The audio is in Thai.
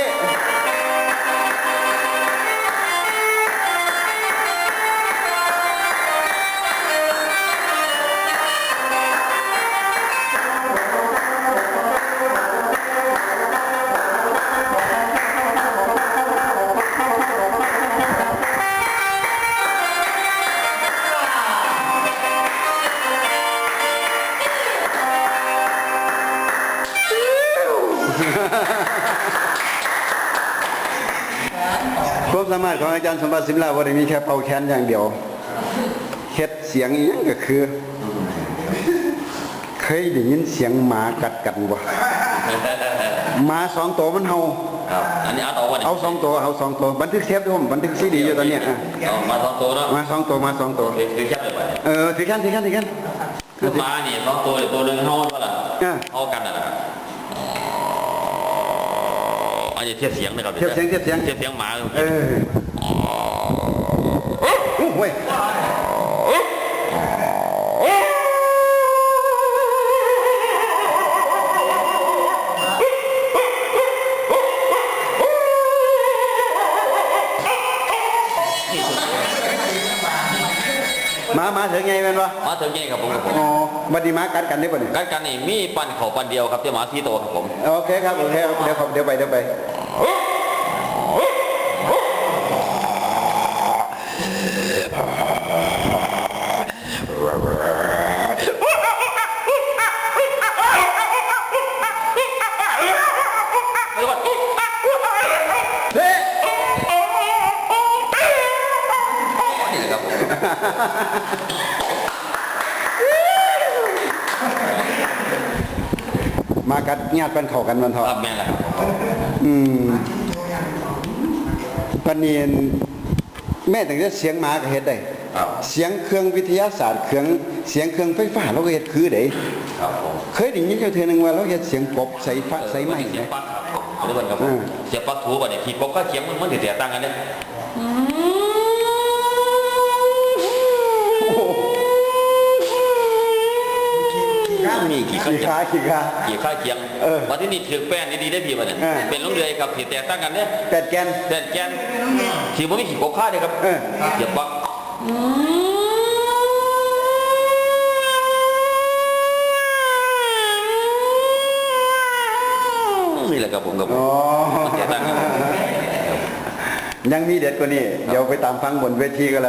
เล็กเก้เล็กเก้ ความสามารถของอาจารย์สมบัติสิมลาวันนี้มีแค่เป่าแคนอย่างเดียวเฮ็ดเสียงอีหยังก็คือ เคยได้ยินเสียงหมากัดกันบ่หมาสองตัวมันเห่าครับอันนี้อัดออกวันนี้เอาสองตัวเอาสองตัวบันทึกเทปด้วยผมบันทึกซีดีอยู่ตอนเนี้ยอะเอามาสองตัวเนาะมาสองตัวมาสองตัวคือคือแค่เลยไปเออถือกันถือกันถือกันคือมานี่สองตัวหรือตัวหนึ่งเท่ากันล่ะอะเท่ากันนะครับ อันนี้เทียบเสียงนะครับเทียบเสียงเทียบเสียงเทียบเสียงหมาเออโอ้โหย หมาหมาถึงไงแม่นวะมาถึงยังครับผมครับผมอ๋อบัดนี้หมากัดกันได้ป่ะเนี่ยกันกันนี่มีปันเขาปันเดียวครับที่หมาที่โตครับผม โอเคครับโอเคครับเดี๋ยวครับเดี๋ยวไปเดี๋ยวไป มากัดญาติเป็นเข้ากันมันเถครัอะบแม่นแหละครับผมอืมปานนีนแม่ตั้งแต่เสียงหมาก็เฮ็ดได้ ครับเสียงเครื่องวิทยาศาสตร์เครื่องเสียงเครื่องไฟฟ้าเราก็เฮ็ดคือเด้ครับผมเคยได้ยินอยู่เทื่อนึงว่าเราเฮ็ดเสียงกบใส่ฟ้าใส่ไม้เสียนะงปักครับผมเรื่องครับผอืมมเสียงปักถูบ่เนี่ยขีดปกก็เสียงมันมันเสียต่างกันเนี่ยมี ขี้ขาขี้ขากี่ข้าเคียงวันที่นี่ถือแป้งดีๆได้พี่มาเนี่ยเป็นลุงเดือยครับที่แต่ตั้งกันเนี่ยแปดแกนแต่แกนขี่บ่มีขี่กบข้าเลยครับเออเสียบปักนี่แหละครับผมครับผมแต่ตั้งยังมีเด็ดกว่านี้ เดี๋ยวไปตามฟังบนเวทีกันแล้ว